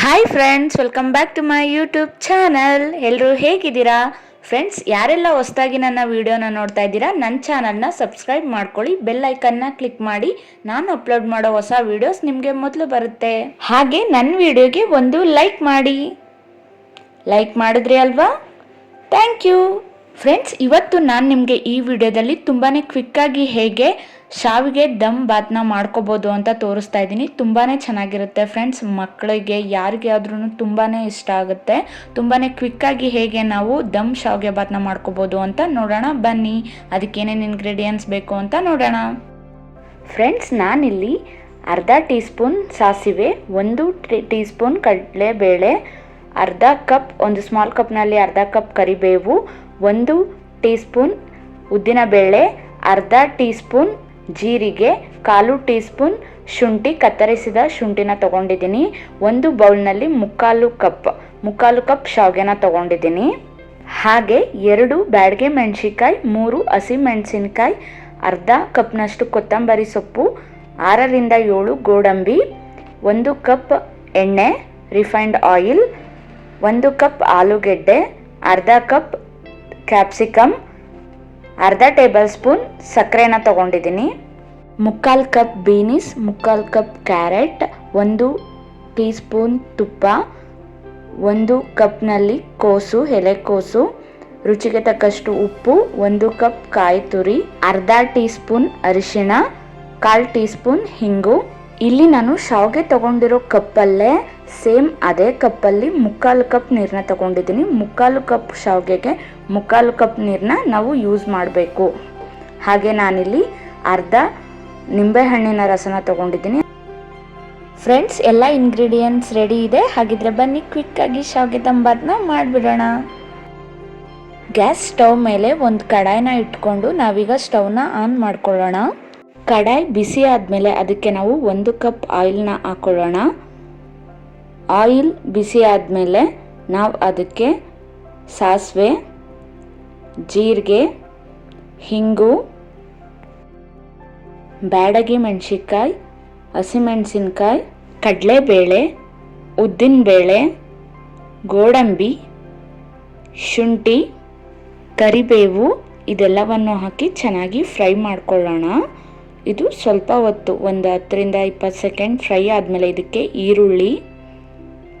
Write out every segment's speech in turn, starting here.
Hi friends welcome back to my YouTube channel ಎಲ್ಲರೂ ಹೇಗಿದ್ದೀರಾ? Friends ಯಾರೆಲ್ಲ ಹೊಸದಾಗಿ ನನ್ನ ವಿಡಿಯೋನ ನೋಡ್ತಾ ಇದ್ದೀರಾ ನನ್ನ ಚಾನಲ್ನ ಸಬ್ಸ್ಕ್ರೈಬ್ ಮಾಡ್ಕೊಳ್ಳಿ ಬೆಲ್ ಐಕನ್ನ ಕ್ಲಿಕ್ ಮಾಡಿ. ನಾನು ಅಪ್ಲೋಡ್ ಮಾಡೋ ಹೊಸ ವಿಡಿಯೋಸ್ ನಿಮಗೆ ಮೊದಲು ಬರುತ್ತೆ. ಹಾಗೆ ನನ್ನ ವಿಡಿಯೋಗೆ ಒಂದು ಲೈಕ್ ಮಾಡಿ. ಲೈಕ್ ಮಾಡಿದ್ರಿ ಅಲ್ವಾ? ಥ್ಯಾಂಕ್ ಯು ಫ್ರೆಂಡ್ಸ್ ಇವತ್ತು ನಾನು ನಿಮಗೆ ಈ ವಿಡಿಯೋದಲ್ಲಿ ತುಂಬಾ ಕ್ವಿಕ್ಕಾಗಿ ಹೇಗೆ ಶಾವಿಗೆ ದಮ್ ಬಾತ್ನ ಮಾಡ್ಕೋಬೋದು ಅಂತ ತೋರಿಸ್ತಾ ಇದ್ದೀನಿ. ತುಂಬಾ ಚೆನ್ನಾಗಿರುತ್ತೆ ಫ್ರೆಂಡ್ಸ್. ಮಕ್ಕಳಿಗೆ ಯಾರಿಗೆ ಆದ್ರೂ ತುಂಬಾ ಇಷ್ಟ ಆಗುತ್ತೆ. ತುಂಬಾ ಕ್ವಿಕ್ಕಾಗಿ ಹೇಗೆ ನಾವು ದಮ್ ಶಾವಿಗೆ ಬಾತ್ನ ಮಾಡ್ಕೋಬೋದು ಅಂತ ನೋಡೋಣ. ಬನ್ನಿ, ಅದಕ್ಕೇನೇನು ಇಂಗ್ರೀಡಿಯೆಂಟ್ಸ್ ಬೇಕು ಅಂತ ನೋಡೋಣ. ಫ್ರೆಂಡ್ಸ್, ನಾನಿಲ್ಲಿ ಅರ್ಧ ಟೀ ಸ್ಪೂನ್ ಸಾಸಿವೆ, ಒಂದು ಟೀ ಸ್ಪೂನ್ ಕಡಲೆಬೇಳೆ, ಅರ್ಧ ಕಪ್, ಒಂದು ಸ್ಮಾಲ್ ಕಪ್ನಲ್ಲಿ ಅರ್ಧ ಕಪ್ ಕರಿಬೇವು, ಒಂದು ಟೀ ಸ್ಪೂನ್ ಉದ್ದಿನಬೇಳೆ, ಅರ್ಧ ಟೀ ಸ್ಪೂನ್ ಜೀರಿಗೆ, ಕಾಲು ಟೀ ಸ್ಪೂನ್ ಶುಂಠಿ, ಕತ್ತರಿಸಿದ ಶುಂಠಿನ ತಗೊಂಡಿದ್ದೀನಿ. ಒಂದು ಬೌಲ್ನಲ್ಲಿ ಮುಕ್ಕಾಲು ಕಪ್ ಮುಕ್ಕಾಲು ಕಪ್ ಶಾವಿಗೆನ ತಗೊಂಡಿದ್ದೀನಿ. ಹಾಗೆ ಎರಡು ಬ್ಯಾಡಗೆ ಮೆಣಸಿನ್ಕಾಯಿ, ಮೂರು ಹಸಿ ಮೆಣಸಿನ್ಕಾಯಿ, ಅರ್ಧ ಕಪ್ನಷ್ಟು ಕೊತ್ತಂಬರಿ ಸೊಪ್ಪು, ಆರರಿಂದ ಏಳು ಗೋಡಂಬಿ, ಒಂದು ಕಪ್ ಎಣ್ಣೆ, ರಿಫೈನ್ಡ್ ಆಯಿಲ್, ಒಂದು ಕಪ್ ಆಲೂಗೆಡ್ಡೆ, ಅರ್ಧ ಕಪ್ ಕ್ಯಾಪ್ಸಿಕಮ್, ಅರ್ಧ ಟೇಬಲ್ ಸ್ಪೂನ್ ಸಕ್ಕರೆನ ತೊಗೊಂಡಿದ್ದೀನಿ. ಮುಕ್ಕಾಲು ಕಪ್ ಬೀನಿಸ್, ಮುಕ್ಕಾಲು ಕಪ್ ಕ್ಯಾರೆಟ್, ಒಂದು ಟೀ ಸ್ಪೂನ್ ತುಪ್ಪ, ಒಂದು ಕಪ್ನಲ್ಲಿ ಕೋಸು ಎಲೆಕೋಸು ರುಚಿಗೆ ತಕ್ಕಷ್ಟು ಉಪ್ಪು, ಒಂದು ಕಪ್ ಕಾಯಿ ತುರಿ, ಅರ್ಧ ಟೀ ಸ್ಪೂನ್ ಅರಿಶಿಣ, ಕಾಲು ಟೀ ಸ್ಪೂನ್ ಹಿಂಗು. ಇಲ್ಲಿ ನಾನು ಶಾವಿಗೆ ತಗೊಂಡಿರೋ ಕಪ್ಪಲ್ಲೇ ಸೇಮ್ ಅದೇ ಕಪ್ಪಲ್ಲಿ ಮುಕ್ಕಾಲು ಕಪ್ ನೀರನ್ನ ತಗೊಂಡಿದ್ದೀನಿ. ಮುಕ್ಕಾಲು ಕಪ್ ಶಾವಿಗೆಗೆ ಮುಕ್ಕಾಲು ಕಪ್ ನೀರನ್ನ ನಾವು ಯೂಸ್ ಮಾಡಬೇಕು. ಹಾಗೆ ನಾನಿಲ್ಲಿ ಅರ್ಧ ನಿಂಬೆಹಣ್ಣಿನ ರಸನ ತಗೊಂಡಿದ್ದೀನಿ. ಫ್ರೆಂಡ್ಸ್ ಎಲ್ಲ ಇಂಗ್ರೀಡಿಯೆಂಟ್ಸ್ ರೆಡಿ ಇದೆ. ಹಾಗಿದ್ರೆ ಬನ್ನಿ ಕ್ವಿಕ್ಕಾಗಿ ಶಾವಿಗೆ ತಂಬಾದ್ನ ಮಾಡಿಬಿಡೋಣ. ಗ್ಯಾಸ್ ಸ್ಟವ್ ಮೇಲೆ ಒಂದು ಕಡಾಯಿನ ಇಟ್ಕೊಂಡು ನಾವೀಗ ಸ್ಟವ್ನ ಆನ್ ಮಾಡ್ಕೊಳ್ಳೋಣ. ಕಡಾಯಿ ಬಿಸಿ ಆದಮೇಲೆ ಅದಕ್ಕೆ ನಾವು ಒಂದು ಕಪ್ ಆಯಿಲ್ನ ಹಾಕೊಳ್ಳೋಣ. ಆಯಿಲ್ ಬಿಸಿ ಆದಮೇಲೆ ನಾವು ಅದಕ್ಕೆ ಸಾಸಿವೆ, ಜೀರಿಗೆ, ಹಿಂಗು ಬ್ಯಾಡಗಿ ಮೆಣಸಿನ್ಕಾಯಿ, ಹಸಿಮೆಣಸಿನ್ಕಾಯಿ, ಕಡಲೆಬೇಳೆ, ಉದ್ದಿನಬೇಳೆ, ಗೋಡಂಬಿ, ಶುಂಠಿ, ಕರಿಬೇವು ಇದೆಲ್ಲವನ್ನು ಹಾಕಿ ಚೆನ್ನಾಗಿ ಫ್ರೈ ಮಾಡ್ಕೊಳ್ಳೋಣ. ಇದು ಸ್ವಲ್ಪ ಹೊತ್ತು, ಒಂದು ಹತ್ತರಿಂದ ಇಪ್ಪತ್ತು ಸೆಕೆಂಡ್ ಫ್ರೈ ಆದಮೇಲೆ ಇದಕ್ಕೆ ಈರುಳ್ಳಿ,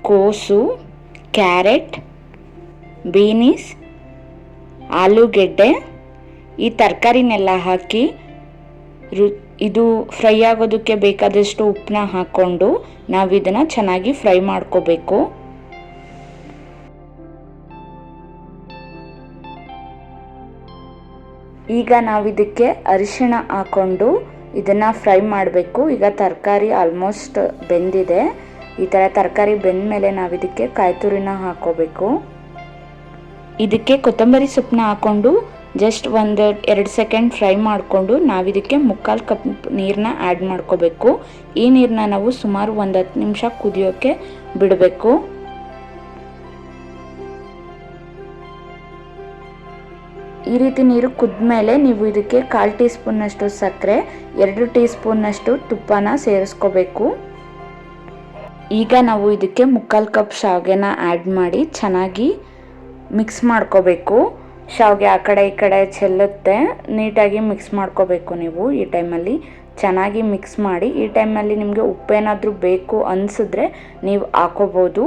ಕೋಸು, ಕ್ಯಾರೆಟ್, ಬೀನಿಸ್, ಆಲೂಗೆಡ್ಡೆ ಈ ತರಕಾರಿನೆಲ್ಲ ಹಾಕಿ ರು ಇದು ಫ್ರೈ ಆಗೋದಕ್ಕೆ ಬೇಕಾದಷ್ಟು ಉಪ್ಪನ್ನ ಹಾಕ್ಕೊಂಡು ನಾವು ಇದನ್ನು ಚೆನ್ನಾಗಿ ಫ್ರೈ ಮಾಡ್ಕೋಬೇಕು. ಈಗ ನಾವು ಇದಕ್ಕೆ ಅರಿಶಿಣ ಹಾಕ್ಕೊಂಡು ಇದನ್ನು ಫ್ರೈ ಮಾಡಬೇಕು. ಈಗ ತರಕಾರಿ ಆಲ್ಮೋಸ್ಟ್ ಬೆಂದಿದೆ. ಈ ಥರ ತರಕಾರಿ ಬೆಂದ ಮೇಲೆ ನಾವು ಇದಕ್ಕೆ ಕಾಯಿ ತುರಿನ ಹಾಕ್ಕೋಬೇಕು. ಇದಕ್ಕೆ ಕೊತ್ತಂಬರಿ ಸೊಪ್ಪನ್ನ ಹಾಕ್ಕೊಂಡು ಜಸ್ಟ್ ಒಂದು ಎರಡು ಸೆಕೆಂಡ್ ಫ್ರೈ ಮಾಡಿಕೊಂಡು ನಾವಿದಕ್ಕೆ ಮುಕ್ಕಾಲು ಕಪ್ ನೀರನ್ನ ಆ್ಯಡ್ ಮಾಡ್ಕೋಬೇಕು. ಈ ನೀರನ್ನ ನಾವು ಸುಮಾರು ಒಂದು ಹತ್ತು ನಿಮಿಷ ಕುದಿಯೋಕ್ಕೆ ಬಿಡಬೇಕು. ಈ ರೀತಿ ನೀರು ಕುದ್ಮೇಲೆ ನೀವು ಇದಕ್ಕೆ ಕಾಲು ಟೀ ಸ್ಪೂನ್ನಷ್ಟು ಸಕ್ಕರೆ, ಎರಡು ಟೀ ಸ್ಪೂನ್ನಷ್ಟು ತುಪ್ಪನ ಸೇರಿಸ್ಕೋಬೇಕು. ಈಗ ನಾವು ಇದಕ್ಕೆ ಮುಕ್ಕಾಲು ಕಪ್ ಶಾವಿಗೆನ ಆ್ಯಡ್ ಮಾಡಿ ಚೆನ್ನಾಗಿ ಮಿಕ್ಸ್ ಮಾಡ್ಕೋಬೇಕು. ಶಾವಿಗೆ ಆ ಕಡೆ ಈ ಕಡೆ ಚೆಲ್ಲುತ್ತೆ. ನೀಟಾಗಿ ಮಿಕ್ಸ್ ಮಾಡ್ಕೋಬೇಕು ನೀವು ಈ ಟೈಮಲ್ಲಿ ಚೆನ್ನಾಗಿ ಮಿಕ್ಸ್ ಮಾಡಿ ಈ ಟೈಮಲ್ಲಿ ನಿಮಗೆ ಉಪ್ಪೇನಾದರೂ ಬೇಕು ಅನಿಸಿದ್ರೆ ನೀವು ಹಾಕೋಬೋದು.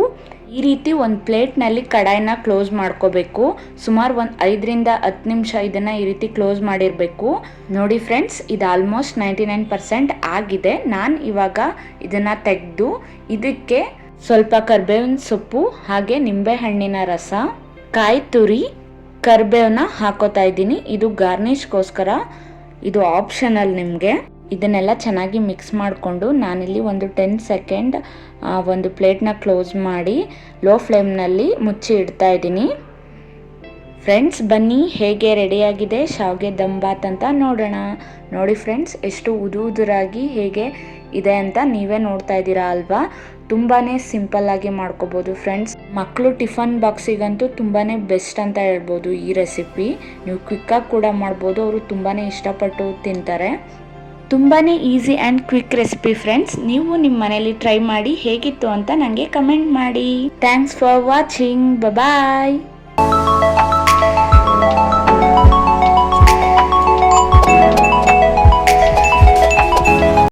ಈ ರೀತಿ ಒಂದು ಪ್ಲೇಟ್ನಲ್ಲಿ ಕಡಾಯಿನ ಕ್ಲೋಸ್ ಮಾಡ್ಕೋಬೇಕು. ಸುಮಾರು ಒಂದು ಐದರಿಂದ ಹತ್ತು ನಿಮಿಷ ಇದನ್ನು ಈ ರೀತಿ ಕ್ಲೋಸ್ ಮಾಡಿರಬೇಕು. ನೋಡಿ ಫ್ರೆಂಡ್ಸ್ ಇದು ಆಲ್ಮೋಸ್ಟ್ ನೈಂಟಿ ನೈನ್ ಪರ್ಸೆಂಟ್ ಆಗಿದೆ. ನಾನು ಇವಾಗ ಇದನ್ನು ತೆಗೆದು ಇದಕ್ಕೆ ಸ್ವಲ್ಪ ಕರ್ಬೇವಿನ ಸೊಪ್ಪು ಹಾಗೆ ನಿಂಬೆಹಣ್ಣಿನ ರಸ ಕಾಯಿ ತುರಿ ಕರ್ಬೇವನ್ನ ಹಾಕೋತಾ ಇದ್ದೀನಿ. ಇದು ಗಾರ್ನಿಷ್ಗೋಸ್ಕರ. ಇದು ಆಪ್ಷನಲ್ ನಿಮಗೆ. ಇದನ್ನೆಲ್ಲ ಚೆನ್ನಾಗಿ ಮಿಕ್ಸ್ ಮಾಡಿಕೊಂಡು ನಾನಿಲ್ಲಿ ಒಂದು ಟೆನ್ ಸೆಕೆಂಡ್ ಒಂದು ಪ್ಲೇಟ್ನ ಕ್ಲೋಸ್ ಮಾಡಿ ಲೋ ಫ್ಲೇಮ್ನಲ್ಲಿ ಮುಚ್ಚಿ ಇಡ್ತಾ ಇದ್ದೀನಿ. ಫ್ರೆಂಡ್ಸ್, ಬನ್ನಿ, ಹೇಗೆ ರೆಡಿಯಾಗಿದೆ, ಶಾವಿಗೆ ದಂಬಾತ್ ಅಂತ ನೋಡೋಣ. ನೋಡಿ ಫ್ರೆಂಡ್ಸ್, ಎಷ್ಟು ಉದು ಉದುರಾಗಿ ಹೇಗೆ ಇದೆ ಅಂತ ನೀವೇ ನೋಡ್ತಾ ಇದ್ದೀರಾ ಅಲ್ವಾ? ತುಂಬಾ ಸಿಂಪಲ್ಲಾಗಿ ಮಾಡ್ಕೋಬೋದು ಫ್ರೆಂಡ್ಸ್. ಮಕ್ಕಳು ಟಿಫನ್ ಬಾಕ್ಸಿಗಂತೂ ತುಂಬಾ ಬೆಸ್ಟ್ ಅಂತ ಹೇಳ್ಬೋದು ಈ ರೆಸಿಪಿ. ನೀವು ಕ್ವಿಕ್ಕಾಗಿ ಕೂಡ ಮಾಡ್ಬೋದು, ಅವರು ತುಂಬಾ ಇಷ್ಟಪಟ್ಟು ತಿಂತಾರೆ. ತುಂಬಾ easy and quick recipe friends, ನೀವು ನಿಮ್ಮ ಮನೇಲಿ ಟ್ರೈ ಮಾಡಿ ಹೇಗಿತ್ತು ಅಂತ ನನಗೆ ಕಮೆಂಟ್ ಮಾಡಿ. Thanks for watching bye